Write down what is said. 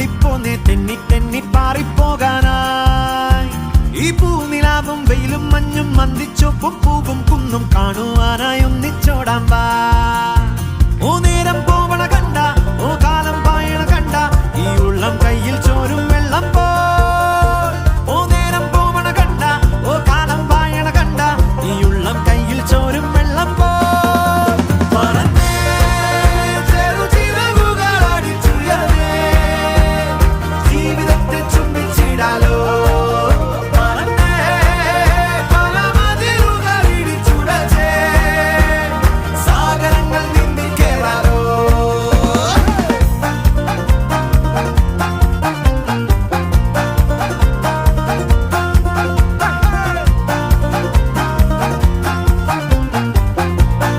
തള്ളിപ്പോന്നേ തെന്നി തെന്നി പാറിപ്പോകാനായി. ഈ പൂനിലാവും വെയിലും മഞ്ഞും മന്തിച്ചൊപ്പും പൂവും കുന്നും കാണുവാനായി ഒന്നിച്ചോടാൻ വാ.